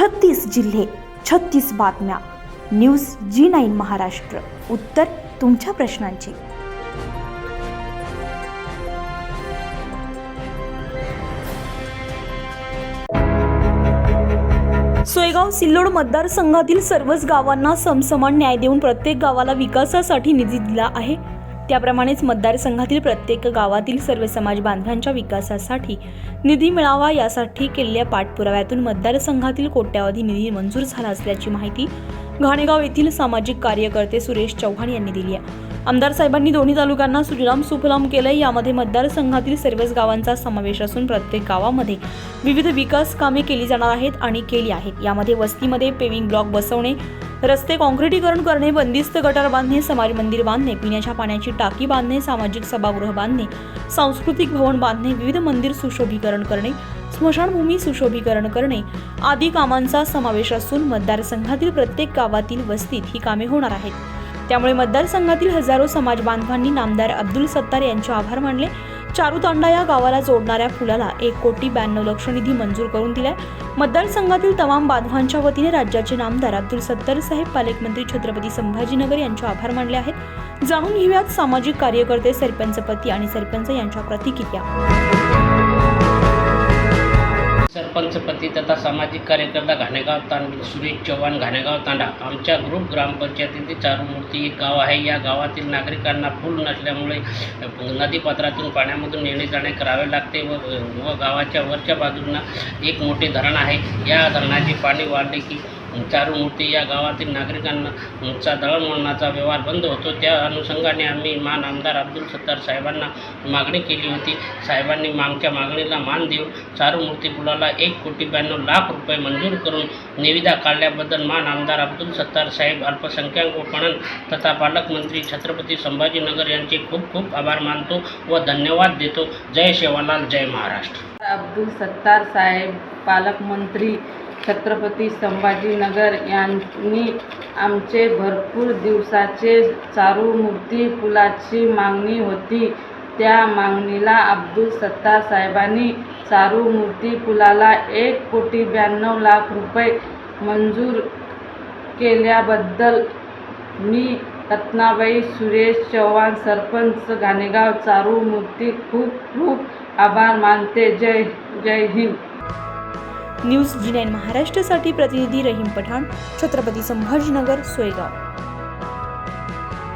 छत्तीस जिल्हे छत्तीस बातम्या. News G nine Maharashtra. उत्तर तुमच्या प्रश्नांची. सोयगाव सिल्लोड मतदारसंघातील सर्वच गावांना समसमान न्याय देऊन प्रत्येक गावाला विकासासाठी निधी दिला आहे. त्याप्रमाणेच मतदारसंघातील प्रत्येक गावातील सर्व समाज बांधवांच्या विकासासाठी निधी मिळावा यासाठी केलेल्या पाठपुराव्यातून मतदारसंघातील कोट्यावधी निधी मंजूर झाला असल्याची माहिती घाणेगाव येथील सामाजिक कार्यकर्ते सुरेश चव्हाण यांनी दिली आहे. आमदार साहेबांनी दोन्ही तालुक्यांना सुजलाम सुफलाम केलंय. यामध्ये मतदारसंघातील सर्वच गावांचा समावेश असून प्रत्येक गावामध्ये विविध विकास कामे केली जाणार आहेत आणि केली आहेत. यामध्ये वस्तीमध्ये पेविंग ब्लॉक बसवणे रस्ते काँक्रिटीकरण करणे बंदिस्त गटार बांधणे समाज मंदिर बांधणे पिण्याच्या पाण्याची टाकी बांधणे सामाजिक सभागृह बांधणे सांस्कृतिक भवन बांधणे विविध मंदिर सुशोभीकरण करणे स्मशानभूमी सुशोभीकरण करणे आदी कामांचा समावेश असून मतदारसंघातील प्रत्येक गावातील वस्तीत ही कामे होणार आहेत. त्यामुळे मतदारसंघातील हजारो समाज बांधवांनी नामदार अब्दुल सत्तार यांचे आभार मानले. चारुतांडा या गावाला जोडणाऱ्या पुलाला एक कोटी ब्याण्णव लक्ष निधी मंजूर करून दिलाय. मतदारसंघातील तमाम बांधवांच्या वतीने राज्याचे नामदार अब्दुल सत्तार साहेब पालकमंत्री छत्रपती संभाजीनगर यांचे आभार मानले आहेत. जाणून घेऊयात सामाजिक कार्यकर्ते सरपंचपती आणि सरपंच यांच्या प्रतिक्रिया. सरपंचपती तथा सामाजिक कार्यकर्ता घाणेगाव तांड सुरेश चव्हाण घाणेगाव तांडा. आमच्या ग्रुप ग्रामपंचायतीतील चारुमूर्ती एक गाव आहे. या गावातील नागरिकांना पूल नसल्यामुळे नदीपात्रातून पाण्यामधून येणे जाणे करावे लागते व व गावाच्या वरच्या बाजूंना एक मोठे धरण आहे. या धरणाचे पाणी वाढले की चारूमूर्ती या गावातील नागरिकांना चा दळणवळणाचा व्यवहार बंद होतो. त्या अनुषंगाने आम्ही मान आमदार अब्दुल सत्तार साहेबांना मागणी केली होती. साहेबांनी आमच्या मागणीला मान देऊन चारूमूर्ती पुलाला एक कोटी ब्याण्णव लाख रुपये मंजूर करून निविदा काढल्याबद्दल मान आमदार अब्दुल सत्तार साहेब अल्पसंख्याक व पणन तथा पालकमंत्री छत्रपती संभाजीनगर यांचे खूप खूप आभार मानतो व धन्यवाद देतो. जय शेवालाल जय महाराष्ट्र. अब्दुल सत्तार साहेब पालकमंत्री छत्रपती संभाजीनगर यांनी आमचे भरपूर दिवसाचे चारूमूर्ती पुलाची मागणी होती. त्या मागणीला अब्दुल सत्ता साहेबांनी चारूमूर्ती पुलाला एक कोटी ब्याण्णव लाख रुपये मंजूर केल्याबद्दल मी रत्नाबाई सुरेश चव्हाण सरपंच घाणेगाव चारूमूर्ती खूप खूप आभार मानते. जय जय हिंद. न्यूज जी नाईन महाराष्ट्रासाठी प्रतिनिधी रहीम पठाण छत्रपती संभाजीनगर सोयगाव.